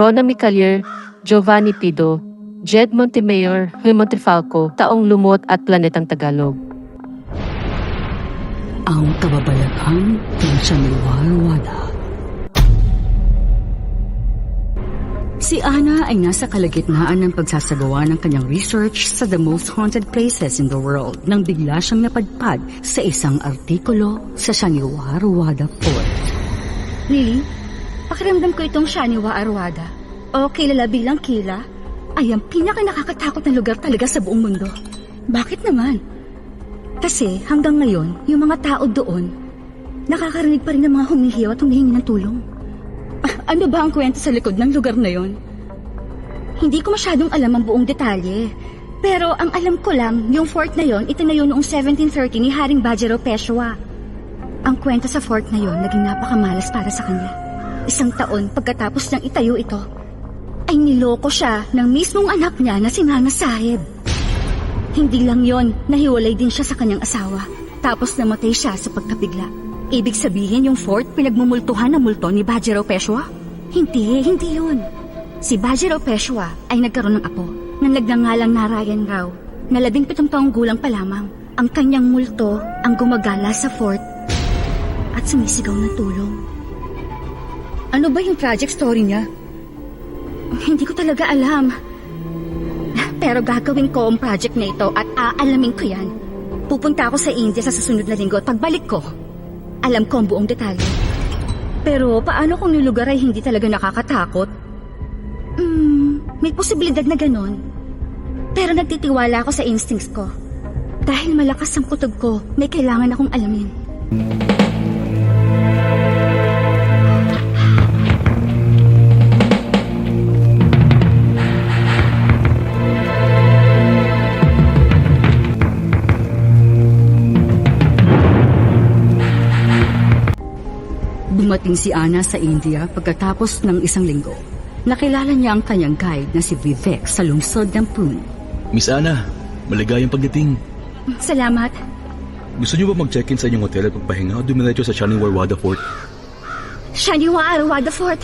Rona Micalier, Giovanni Pido, Jed Montemayor, Huy Montefalco, Taong Lumot at Planetang Tagalog. ang kababalaghan ng Shaniwarwada. Si Ana ay nasa kalagitnaan ng pagsasagawa ng kanyang research sa the most haunted places in the world nang bigla siyang napadpad sa isang artikulo sa Shaniwarwada Fort. Lily, pakiramdam ko itong Shaniwa Arwada o kilala bilang Kila ay ang pinaka nakakatakot na lugar talaga sa buong mundo. Bakit naman? Kasi hanggang ngayon, yung mga tao doon, nakakarinig pa rin ng mga humihiyaw at humihingi ng tulong. Ah, ano ba ang kwento sa likod ng lugar na yon? Hindi ko masyadong alam ang buong detalye. Pero ang alam ko lang, yung fort na yon itinayo noong 1730 ni Haring Bajero Peshwa. Ang kwento sa fort na yon naging napakamalas para sa kanya. Isang taon pagkatapos niyang itayo ito, ay niloko siya ng mismong anak niya na si Nana Sahib. Hindi lang yon, nahiwalay din siya sa kanyang asawa. Tapos namatay siya sa pagkabigla. Ibig sabihin yung fort pinagmumultuhan ng multo ni Bajero Peshwa? Hindi, hindi yun. Si Bajero Peshwa ay nagkaroon ng apo na nagngangalang Narayan Rao na labing pitong taong gulang pa lamang. Ang kanyang multo ang gumagala sa fort at sumisigaw ng tulong. Ano ba yung project story niya? Hindi ko talaga alam. Pero gagawin ko ang project na ito at aalamin ko yan. Pupunta ako sa India sa susunod na linggo at pagbalik ko, alam ko ang buong detalye. Pero paano kung yung lugar ay hindi talaga nakakatakot? Hmm, may posibilidad na ganon. Pero nagtitiwala ako sa instincts ko. Dahil malakas ang kutob ko, may kailangan akong alamin. Dumating si Ana sa India pagkatapos ng isang linggo. Nakilala niya ang kanyang guide na si Vivek sa lungsod ng Pune. Miss Ana, maligayang pagdating. Salamat. Gusto niyo ba mag-check-in sa inyong hotel at magpahinga o dumiretso sa Shaniwarwada Fort? Shaniwa Arwada Fort.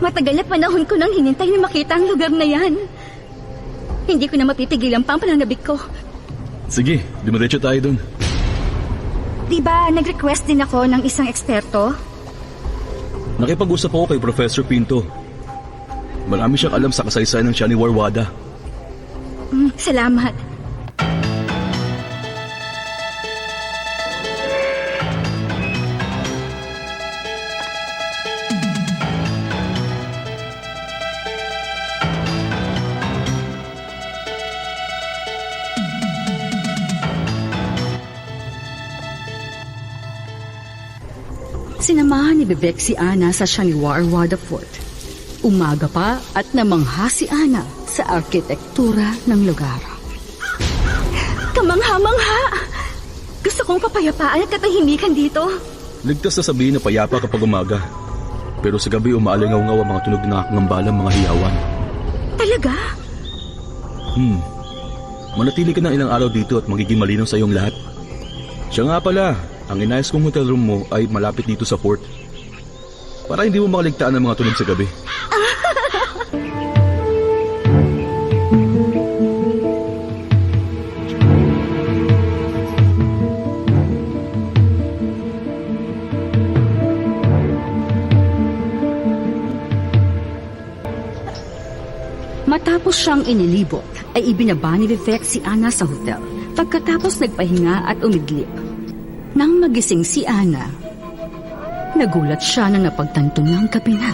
Matagal na panahon ko nang hinintay na makita ang lugar na yan. Hindi ko na mapipigilan pa ang pananabik ko. Sige, dumiretso tayo dun. Di ba nag-request din ako ng isang eksperto? Nakipag-usap ako kay Professor Pinto. Marami siyang alam sa kasaysayan ng Shaniwarwada. Mm, salamat. Sinamahan ni Vivek si Ana sa Shaniwarwada Fort. Umaga pa at namangha si Ana sa arkitektura ng lugar. Kamangha-mangha! Gusto kong papayapaan at katahimikan dito. Ligtas na sabihin na payapa kapag umaga. Pero sa gabi umaalingaw-ngaw ang mga tunog na nakakangambala mga hiyawan. Talaga? Hmm. Manatili ka na ilang araw dito at magiging malinaw sa iyong lahat. Siya nga pala, ang inayos kong hotel room mo ay malapit dito sa port. Para hindi mo makaligtaan ng mga tunog sa gabi. Matapos siyang inilibot, ay ibinaba ni Vivek si Ana sa hotel. Pagkatapos nagpahinga at umidlip. Nang magising si Ana, nagulat siya na napagtanto niya ang gabi na.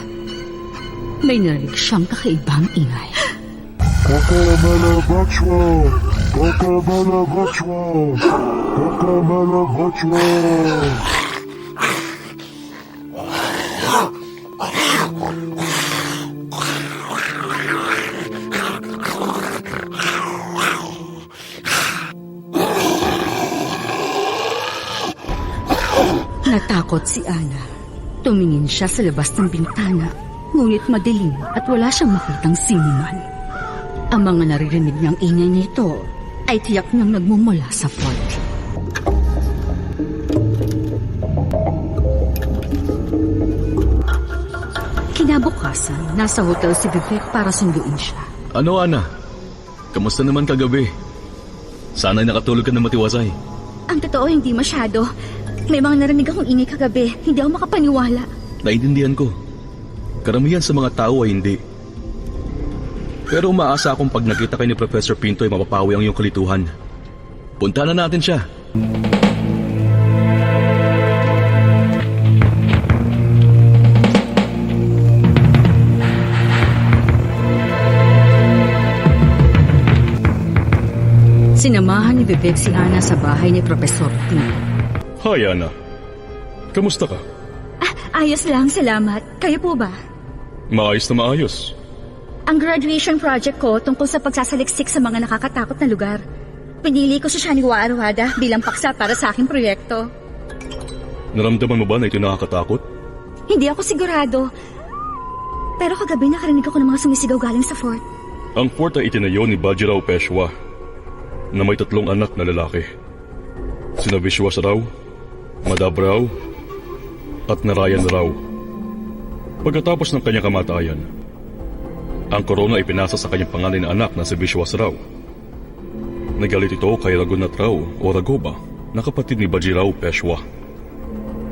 May narinig siyang kakaibang ingay. Natakot si Ana. Tumingin siya sa labas ng bintana, ngunit madilim at wala siyang makitang sinuman. Ang mga naririnig niyang ingay nito ay tiyak niyang nagmumula sa fort. Kinabukasan, nasa hotel si Vivek para sunduin siya. Ano, Ana? Kamusta naman kagabi? Sana'y nakatulog ka na matiwasay. Ang totoo, hindi masyado. May mga narinig akong ingay kagabi. Hindi ako makapaniwala. Naintindihan ko. Karamihan sa mga tao ay hindi. Pero umaasa akong pag nakita kay ni Professor Pinto ay mapapawi ang iyong kalituhan. Punta na natin siya. Sinamahan ni Vivek si Ana sa bahay ni Profesor Pino. Hi, Ana. Kamusta ka? Ayos lang, salamat. Kayo po ba? Maayos na maayos. Ang graduation project ko tungkol sa pagsasaliksik sa mga nakakatakot na lugar. Pinili ko si Shaniwa Arwada bilang paksa para sa aking proyekto. Naramdaman mo ba na ito nakakatakot? Hindi ako sigurado. Pero kagabi nakarinig ako ng mga sumisigaw galing sa fort. Ang fort ay itinayo ni Bajirao Peshwa na may tatlong anak na lalaki. Sina Vishwas Rao, Madab Rao, at Narayan Rao. Pagkatapos ng kanyang kamatayan, ang korona ay pinasa sa kanyang panganay na anak na si Vishwas Rao. Nagalit ito kay Raghunat Rao o Ragoba na kapatid ni Bajirao Peshwa.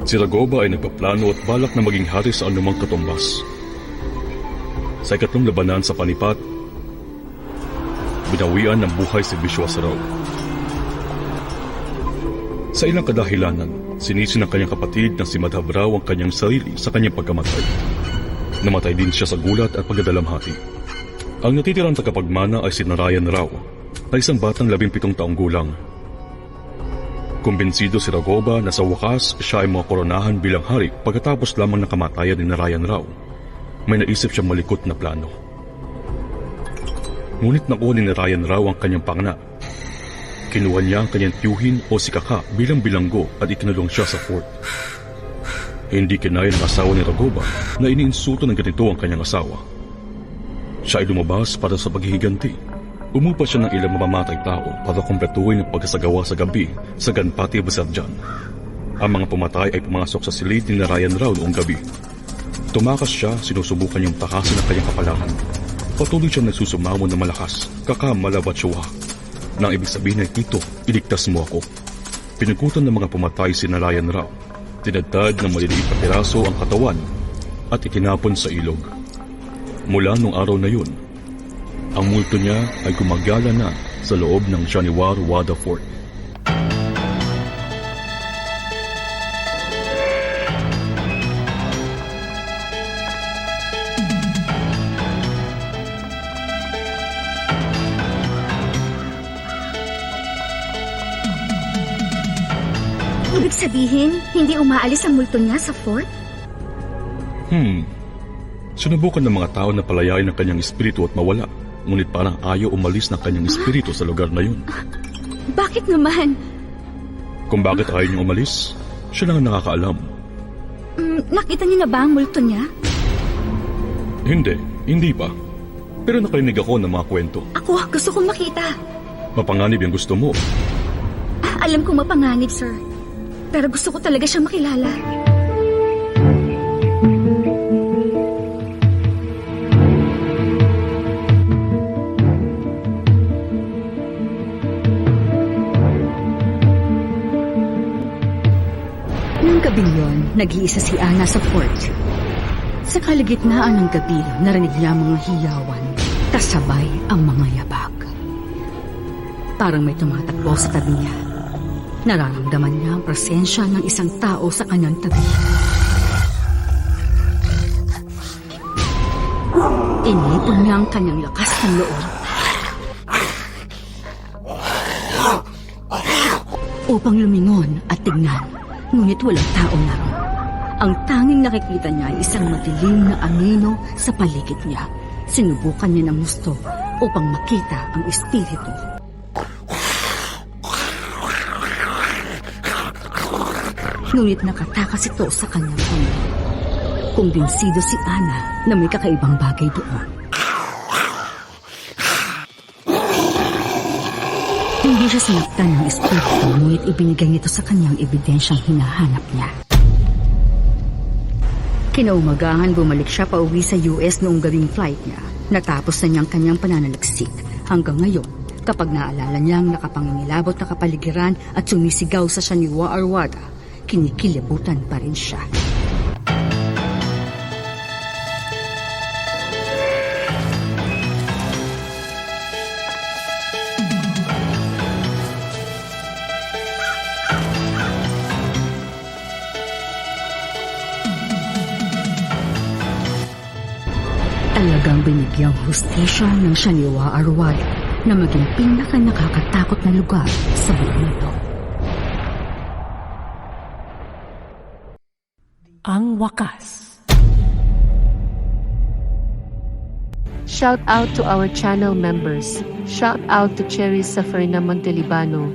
Si Ragoba ay nagpaplano at balak na maging hari sa anumang katumbas. Sa ikatlong labanan sa panipat, binawian ng buhay si Vishwas Rao. Sa ilang kadahilanan, sinisi ng kanyang kapatid na si Madhab Rao ang kanyang sarili sa kanyang pagkamatay. Namatay din siya sa gulat at pagdadalamhati. Ang natitirang tagapagmana ay si Narayan Rao, na isang batang labimpitong taong gulang. Kumbinsido si Ragoba na sa wakas siya ay makoronahan bilang hari pagkatapos lamang ng kamatayan ni Narayan Rao. May naisip siyang malikot na plano. Ngunit nakuha ni Narayan Rao ang kanyang pangna. Kinuha niya ang kanyang tiyuhin o si Kaka bilang bilanggo at ikinulong siya sa fort. Hindi kinaya ng asawa ni Ragoba na iniinsulto ng ganito ang kanyang asawa. Siya ay lumabas para sa paghihiganti. Umupa siya ng ilang mamamatay tao para kumpletuhin ang pagkasagawa sa gabi sa Ganpati Basarjan. Ang mga pumatay ay pumasok sa silid ni Narayan Rao noong gabi. Tumakas siya, sinusubukan niyang takasin ang kanyang kapalaran. Patuloy siyang nagsusumamo na malakas, kakamalabat siya. Nang ibig sabihin ay, Tito, iligtas mo ako. Pinugutan ng mga pumatay si Narayan Rao. Tinadtad ng maliliit na piraso ang katawan at itinapon sa ilog. Mula nung araw na yun, ang multo niya ay gumagala na sa loob ng Shaniwar Wada Fort. Sabihin, hindi umaalis ang multo niya sa fort? Hmm. Sinubukan ng mga tao na palayain ang kanyang espiritu at mawala. Ngunit parang ayaw umalis ng kanyang espiritu sa lugar na yun. Bakit naman? Kung bakit ayaw niyang umalis, siya lang ang nakakaalam. Mm, nakita niyo na ba ang multo niya? Hindi, hindi pa. Pero nakarinig ako ng mga kwento. Ako, gusto kong makita. Mapanganib yung gusto mo. Ah, alam kong mapanganib, sir. Pero gusto ko talaga siyang makilala. Nang gabing yon, nag-iisa si Ana sa fort. Sa kalagitnaan ng gabi, narinig niya mga hiyawan, kasabay ang mga yabag. Parang may tumatakbo sa tabi niya. Nararamdaman niya ang presensya ng isang tao sa kanyang tabi. Inipon niya ang kanyang lakas ng loob upang lumingon at tignan. Ngunit walang tao naroon. Ang tanging nakikita niya ay isang madilim na anino sa paligid niya. Sinubukan niya ng gusto upang makita ang espiritu. Ngunit nakatakas ito sa kanyang panyo. Kumbinsido si Ana na may kakaibang bagay doon. Hindi siya sinaktan ng espiritu, ngunit ibinigay nito sa kanyang ebidensyang hinahanap niya. Kinaumagahan bumalik siya pa uwi sa US noong gabing flight niya. Natapos na niyang kanyang pananaliksik. Hanggang ngayon, kapag naalala niyang nakapangingilabot na kapaligiran at sumisigaw sa Shaniwa Arwada, kinikilibutan pa rin siya. Talagang binigyang hustisya ng Shaniwa Arwada na maging pinaka na lugar sa buong mundo. Wakas. Shout out to our channel members. Shout out to Cherry Safarina Montelibano,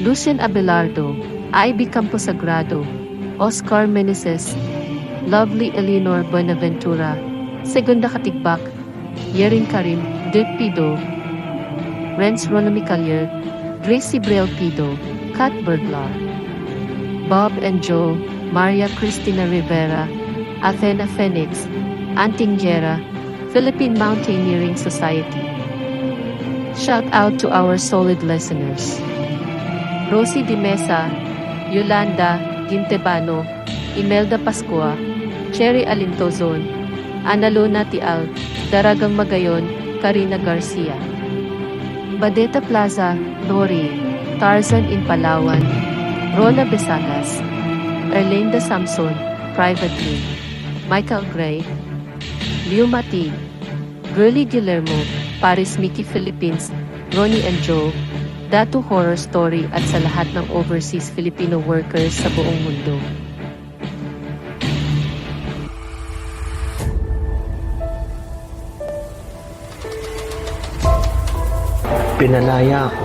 Lucian Abelardo, Ivy Camposagrado, Oscar Meneses, Lovely Eleanor Buenaventura, Segunda Katigbak, Yerin Karim, Dirk Pido, Renz Ronami Callier, Gracie Brel Pido, Kat Berglar, Bob and Joe, Maria Cristina Rivera, Athena Phoenix, Anting Gera, Philippine Mountaineering Society. Shout out to our solid listeners. Rosie Di Mesa, Yolanda Gintebano, Imelda Pascua, Cherry Alintozon, Analona Tial, Daragang Magayon, Karina Garcia. Badeta Plaza, Lori, Tarzan in Palawan, Rona Besagas, Erlinda Samson, Privately, Michael Gray, Liu Mati, Girly Guillermo, Paris Mickey Philippines, Ronnie and Joe, Datu Horror Story at sa lahat ng overseas Filipino workers sa buong mundo. Pinalaya ako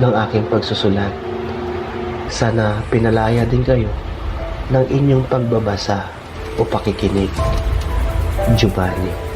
ng aking pagsusulat. Sana pinalaya din kayo ng inyong pagbabasa o pakikinig. Giovanni